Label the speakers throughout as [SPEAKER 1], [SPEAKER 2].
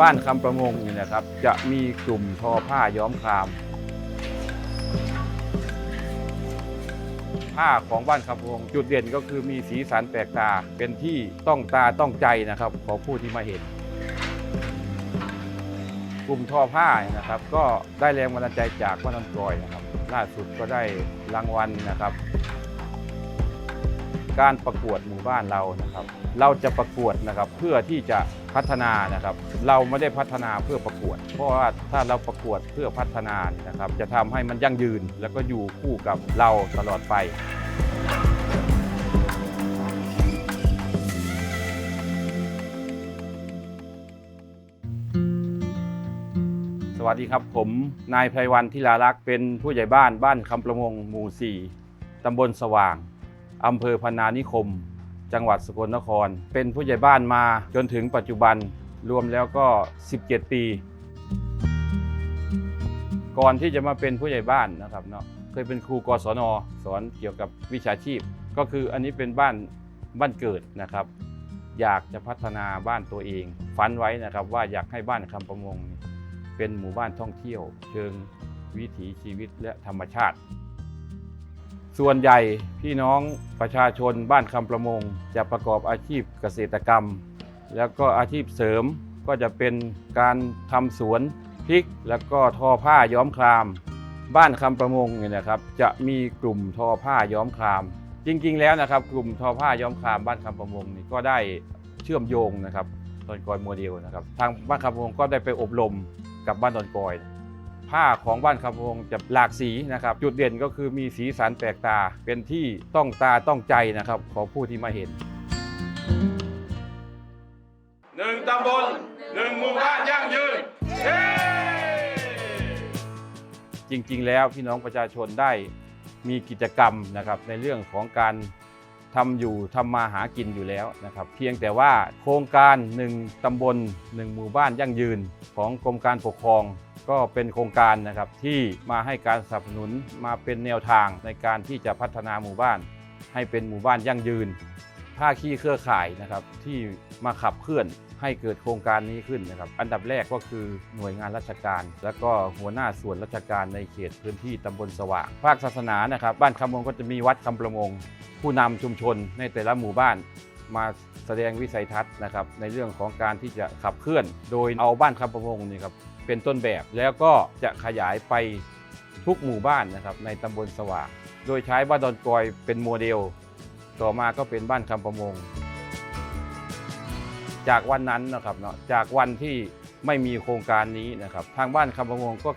[SPEAKER 1] บ้านคำประมงนี่นะครับ จะมีกลุ่มทอผ้าย้อมคราม ผ้าของบ้านคำประมงจุดเด่นก็คือมีสีสันแปลกตาเป็นที่ต้องตาต้องใจนะครับของผู้ที่มาเห็นกลุ่มทอผ้านะครับ ก็ได้แรงบันดาลใจจากบ้านนนกอยนะครับ ล่าสุดก็ได้รางวัลนะครับ การประกวดหมู่บ้านเรานะครับ เราจะประกวดนะครับเพื่อที่จะพัฒนานะครับ เราไม่ได้พัฒนาเพื่อประกวด เพราะว่าถ้าเราประกวดเพื่อพัฒนานะครับ จะทำให้มันยั่งยืน แล้วก็อยู่คู่กับเราตลอดไปสวัสดีครับผมนายไพรวันทิลารักษ์เป็นผู้ใหญ่บ้านบ้านคำประมงหมู่ 4 ตำบลสว่าง อำเภอพนานิคม จังหวัดสกลนคร เป็นผู้ใหญ่บ้านมาจนถึงปัจจุบันรวมแล้วก็ 17 ปี ก่อนที่จะมาเป็นผู้ใหญ่บ้านนะครับเนาะเคยเป็นครูกศนสอนเกี่ยวกับวิชาชีพ ก็คืออันนี้เป็นบ้านบ้านเกิดนะครับ อยากจะพัฒนาบ้านตัวเอง ฝันไว้นะครับว่าอยากให้บ้านคำประมง เป็นหมู่บ้านท่องเที่ยว เชิงวิถีชีวิตและธรรมชาติ ส่วนใหญ่พี่น้องประชาชนบ้านคำประมง จะประกอบอาชีพเกษตรกรรม แล้วก็อาชีพเสริมก็จะเป็นการทำสวนพริก แล้วก็ทอผ้าย้อมคราม บ้านคำประมงเนี่ยนะครับ จะมีกลุ่มทอผ้าย้อมคราม จริง ๆ แล้วนะครับ กลุ่มทอผ้าย้อมครามบ้านคำประมงนี่ก็ได้เชื่อมโยงนะครับตอนกอยโมเดลนะครับ ทางบ้านคำประมงก็ได้ไปอบรมกับบ้านดอนกอย ผ้าของบ้านคำประมงจะหลากสีนะครับ จุดเด่นก็คือมีสีสันแปลกตาเป็นที่ต้องตาต้องใจนะครับของผู้ที่มาเห็นหนึ่งตำบลหนึ่งหมู่บ้านยั่งยืนจริงๆ แล้วพี่น้องประชาชนได้มีกิจกรรมนะครับในเรื่องของการทำอยู่ทำมาหากินอยู่แล้วนะครับ เพียงแต่ว่าโครงการหนึ่งตำบลหนึ่งหมู่บ้านยั่งยืนของกรมการปกครอง ก็เป็นโครงการนะครับที่มาให้การสนับสนุนมาเป็นแนวทางในการที่จะพัฒนาหมู่บ้าน ให้เป็นหมู่บ้านยั่งยืนภาคีเครือข่ายนะครับที่มาขับเคลื่อนให้เกิดโครงการนี้ขึ้นนะครับ อันดับแรกก็คือหน่วยงานราชการ แล้วก็หัวหน้าส่วนราชการในเขตพื้นที่ตำบลสว่าง ภาคศาสนานะครับ บ้านคำมงก็จะมีวัดคำประมง ผู้นำชุมชนในแต่ละหมู่บ้านมาแสดงวิสัยทัศน์นะครับในเรื่องของการที่จะขับเคลื่อน โดยเอาบ้านคำประมงนี่ครับ เป็นต้นแบบแล้วก็จะขยายไปทุกหมู่บ้านนะครับในตำบลสว่างโดยใช้บ้านดอนกอยเป็นโมเดล ต่อมาก็เป็นบ้านคำประมง จากวันนั้นนะครับเนาะจากวันที่ไม่มีโครงการนี้นะครับ ทางบ้านคำประมงก็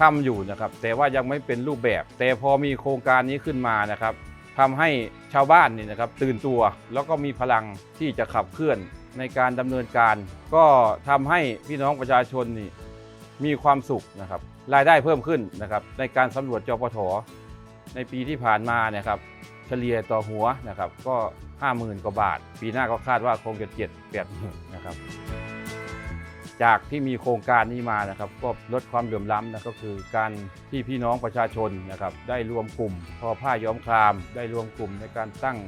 [SPEAKER 1] ทำอยู่นะครับ แต่ว่ายังไม่เป็นรูปแบบ แต่พอมีโครงการนี้ขึ้นมานะครับทำให้ชาวบ้านนี่นะครับตื่นตัวแล้วก็มีพลังที่จะขับเคลื่อนในการดำเนินการ ก็ทำให้พี่น้องประชาชนนี่ มีความสุขนะครับรายได้เพิ่มขึ้นนะครับในการสำรวจจปทในปีที่ผ่านมาเนี่ยครับเฉลี่ยต่อหัวนะครับก็ 50,000กว่าบาท ปีหน้าก็คาดว่าคงจะเจ็ดแปดหมื่นนะครับจากที่มีโครงการนี้มานะครับก็ลดความเหลื่อมล้ำนะก็คือการที่พี่น้องประชาชนนะครับได้รวมกลุ่มทอผ้าย้อมคราม ได้รวมกลุ่มในการตั้ง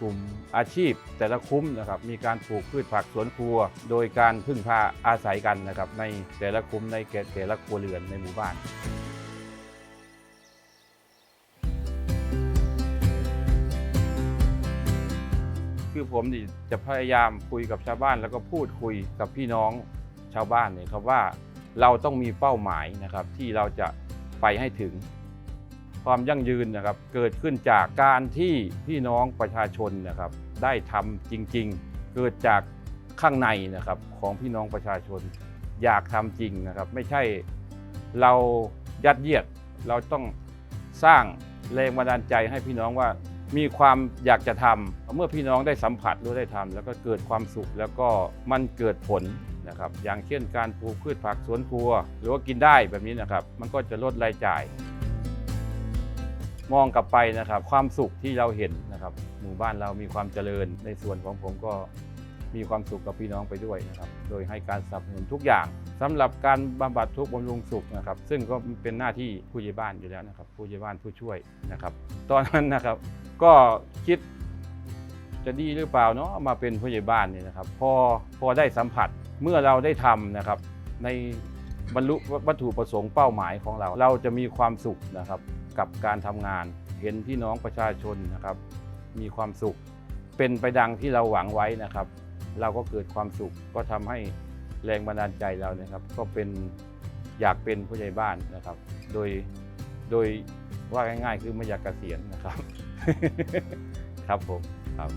[SPEAKER 1] กลุ่มอาชีพแต่ละคุ้มนะครับมีการปลูกพืชผักสวนครัว โดยการพึ่งพาอาศัยกันนะครับในแต่ละคุ้มในแต่ละครัวเรือนในหมู่บ้านคือผมจะพยายามคุยกับชาวบ้าน แล้วก็พูดคุยกับพี่น้องชาวบ้านเนี่ยครับว่าเราต้องมีเป้าหมายนะครับที่เราจะไปให้ถึง ความยั่งยืนนะครับ เกิดขึ้นจากการที่พี่น้องประชาชนนะครับ ได้ทำจริง ๆ เกิดจากข้างในนะครับของพี่น้องประชาชน อยากทำจริงนะครับ ไม่ใช่เรายัดเยียดเราต้องสร้างแรงบันดาลใจให้พี่น้องว่ามีความอยากจะทำเมื่อพี่น้องได้สัมผัสหรือได้ทำแล้วก็เกิดความสุขแล้วก็มันเกิดผลนะครับ อย่างเช่นการปลูกพืชผักสวนครัว หรือว่ากินได้แบบนี้นะครับ มันก็จะลดรายจ่าย มองกลับไปนะครับ ความสุขที่เราเห็นนะครับ หมู่บ้านเรามีความเจริญในส่วนของผมก็มีความสุขกับพี่น้องไปด้วยนะครับ โดยให้การสนับสนุนทุกอย่างสำหรับการบำบัดทุกข์บำรุงสุขนะครับ ซึ่งก็เป็นหน้าที่ผู้ใหญ่บ้านอยู่แล้วนะครับ ผู้ใหญ่บ้านผู้ช่วยนะครับ ตอนนั้นนะครับก็คิดจะดีหรือเปล่าเนาะมาเป็นผู้ใหญ่บ้านเนี่ยนะครับ พอพอได้สัมผัสเมื่อเราได้ทำนะครับ ในบรรลุวัตถุประสงค์เป้าหมายของเรา เราจะมีความสุขนะครับ กับการทำงาน เห็นพี่น้องประชาชนนะครับ มีความสุข เป็นไปดังที่เราหวังไว้นะครับ เราก็เกิดความสุขก็ทำให้แรงบันดาลใจเรานะครับ ก็เป็นอยากเป็นผู้ใหญ่บ้านนะครับ โดยโดยว่าง่ายๆ คือไม่อยากเกษียณนะครับ ครับผมครับ